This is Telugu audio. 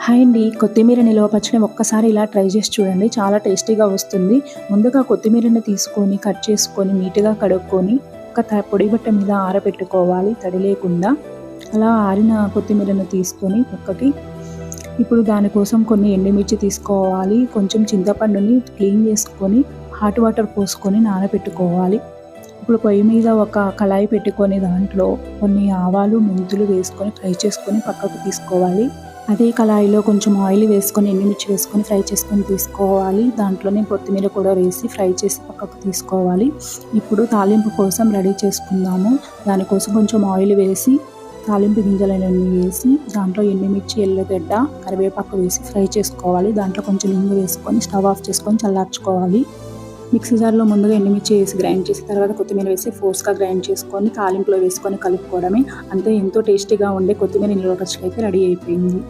హాయ్ అండి. కొత్తిమీర నిలువ పచ్చడి ఒక్కసారి ఇలా ట్రై చేసి చూడండి. చాలా టేస్టీగా వస్తుంది. ముందుగా కొత్తిమీరని తీసుకొని కట్ చేసుకొని నీట్గా కడుక్కొని ఒక త- పొడి బట్ట మీద ఆరబెట్టుకోవాలి తడి లేకుండా. అలా ఆరిన కొత్తిమీరను తీసుకొని పక్కకి. ఇప్పుడు దానికోసం కొన్ని ఎండుమిర్చి తీసుకోవాలి. కొంచెం చింతపండుని క్లీన్ చేసుకొని హాట్ వాటర్ పోసుకొని నానబెట్టుకోవాలి. ఇప్పుడు పొయ్యి మీద ఒక కళాయి పెట్టుకొని దాంట్లో కొన్ని ఆవాలు మెంతులు వేసుకొని ఫ్రై చేసుకొని పక్కకు తీసుకోవాలి. అదే కళాయిలో కొంచెం ఆయిల్ వేసుకొని ఎండుమిర్చి వేసుకొని ఫ్రై చేసుకొని తీసుకోవాలి. దాంట్లోనే కొత్తిమీర కూడా వేసి ఫ్రై చేసి పక్కకు తీసుకోవాలి. ఇప్పుడు తాలింపు కోసం రెడీ చేసుకుందాము. దానికోసం కొంచెం ఆయిల్ వేసి తాలింపు గింజలన్నీ వేసి దాంట్లో ఎండుమిర్చి ఎల్లుగడ్డ కరివేపాకు వేసి ఫ్రై చేసుకోవాలి. దాంట్లో కొంచెం ఇంగు వేసుకొని స్టవ్ ఆఫ్ చేసుకొని చల్లార్చుకోవాలి. మిక్సీ జార్లో ముందుగా ఎండుమిర్చి వేసి గ్రైండ్ చేసి తర్వాత కొత్తిమీర వేసి ఫోర్స్గా గ్రైండ్ చేసుకొని తాలింపులో వేసుకొని కలుపుకోవడమే. అంతే ఎంతో టేస్టీగా ఉండే కొత్తిమీర నిల్వ పచ్చడి అయితే రెడీ అయిపోయింది.